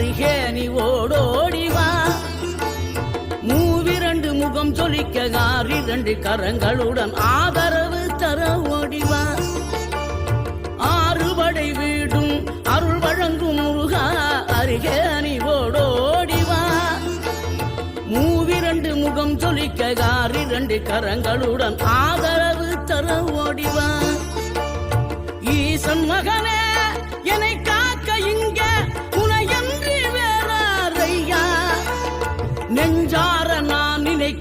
அருகே நீ ஓடோடிவா மூவிரண்டு முகம் சொலிக்க ஆறிரண்டு கரங்களுடன் ஆதரவு தர ஓடிவா ஆறுபடை வீடும் அருள் வழங்கும் முருகா அருகே நீ ஓடோடிவா மூவிரண்டு முகம் சொலிக்க ஆறிரண்டு கரங்களுடன் ஆதரவு தர ஓடிவா ஈசன் மகனே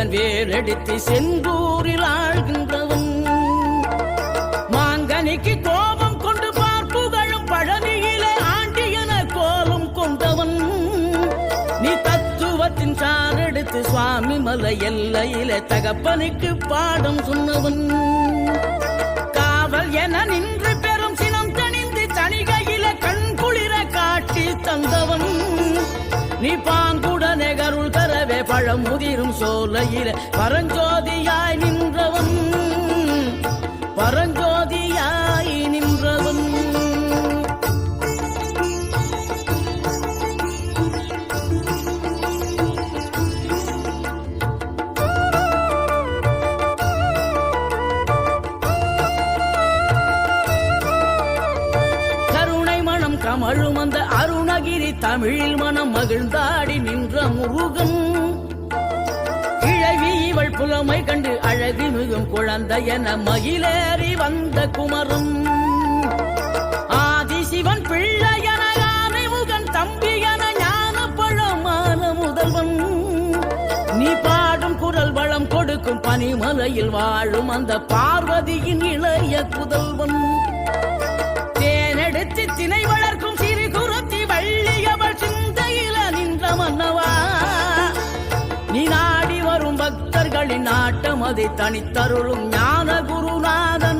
வீரமுடன் வேலெடுத்து செந்தூரில் ஆழ்கின்றவன். மாங்கனிக்கு கோபம் கொண்டு பார்ப்புகழும் பழனியிலே ஆண்டியன கோலம் கொண்டவன். நீ தத்துவத்தின் சாரெடுத்து சுவாமி மலை எல்லையிலே தகப்பனுக்கு பாடம் சொன்னவன். காவல் என நின்று பெரும் சினம் தணிந்து தணிகையில கண் குளிர காட்டி தந்தவன். நீ பா பழம் முதிரும் சோலையில பரஞ்சோதியாய் நின்றவன் பரஞ்சோதியாய் நின்றவன் கருணை கமழும் அந்த அருணகிரி தமிழில் மனம் மகிழ்ந்தாடி நின்ற முருகன். இவள் புலமை கண்டு அழகு மிகும் குழந்தை என மகிழேறி வந்த குமரன் ஆதிசிவன் பிள்ளை என யானை முகன் தம்பி என ஞான பழமான முதல்வன். நீ பாடும் குரல் வளம் கொடுக்கும் பனிமலையில் வாழும் அந்த பார்வதியின் இளைய புதல்வன். தேனெடுத்து திணை வளர்க்கும் மக்களின் ஆட்டம் அதை தனித்தருளும் ஞான குருநாதன்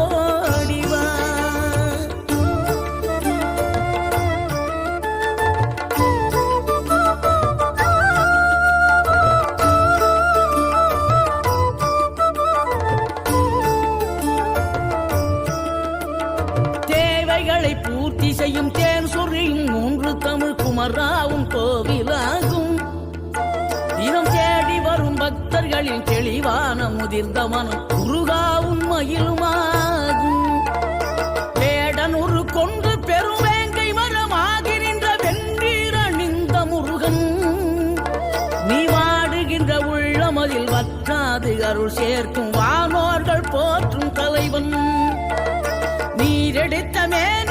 முத்தமிழ் கோவிலாகும். தினம் தேடி வரும் பக்தர்களின் தெளிவான முதிர்ந்த மனம் முருகா உண்மையிலுமாகும் வேடனூறு கொண்டு பெரும் வேங்கை மரமாகி நின்ற வென்றீர் அணிந்த முருகன். நீ வாடுகின்ற உள்ளமதில் வற்றாது அருள் சேர்க்கும் வானோர்கள் போற்றும் தலைவன். நீரெடுத்த மேனியுடன்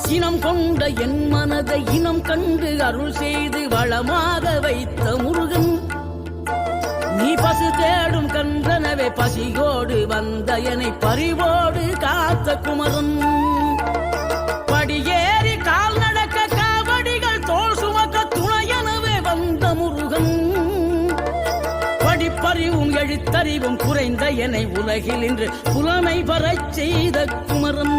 சினம் கொண்ட என் மனதை இனம் கண்டு அருள் செய்து வளமாக வைத்த முருகன். நீ பசு தேடும் கன்றனவே பசியோடு வந்த என்னை பறிவோடு காத்த குமரன். படியேறி கால் நடக்க காவடிகள் தோல் சுமக்க துணையனவே வந்த முருகன். படிப்பறிவும் எழுத்தறிவும் குறைந்த என்னை உலகில் இன்று புலமை பெறச் செய்த குமரன்.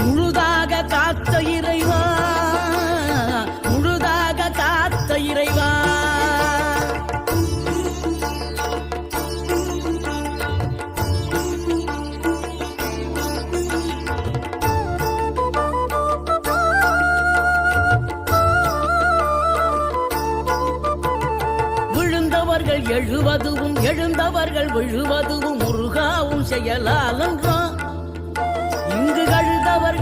முழுதாக காத்த இறைவா முழுதாக காத்த இறைவா. விழுந்தவர்கள் எழுவதுவும் எழுந்தவர்கள் விழுவதுவும் முருகாவும் செயலாலன்றோ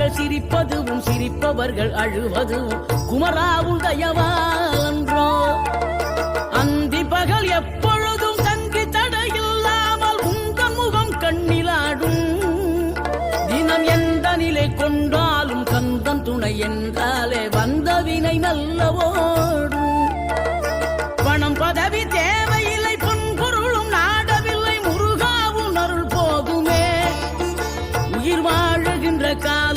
அழுதவர்கள் சிரிப்பதுவும் சிரிப்பவர்கள் அழுவதுவும். குமராவும் தயவாலன்றோ அந்தி பகல் எப்பொழுதும் தங்கி தடையில்லாமல் உங்க முகம் கண்ணிலாடும். தினம் எந்த நிலை கொண்டாலும் கந்தன் துணை என்றாலே வந்த வினை நல்ல பணம் பதவி தேவையில்லை பொன்பொருளும் நாடவில்லை முருகாவும் அருள் போகுமே உயிர் வாழுகின்ற காலம்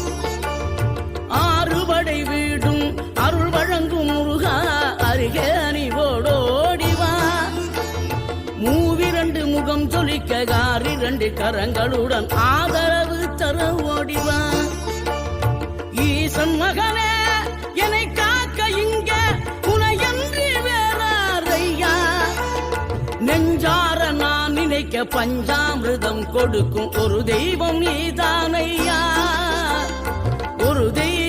இரண்டு கரங்களுடன் ஆதரவு தர ஓடிவான் ஈசன் மகனே என்னை காக்க இங்க உனையன்றி வேறாரையா? நெஞ்சார நான் நினைக்க பஞ்சாமிர்தம் கொடுக்கும் ஒரு தெய்வம் நீதானையா? ஒரு தெய்வம்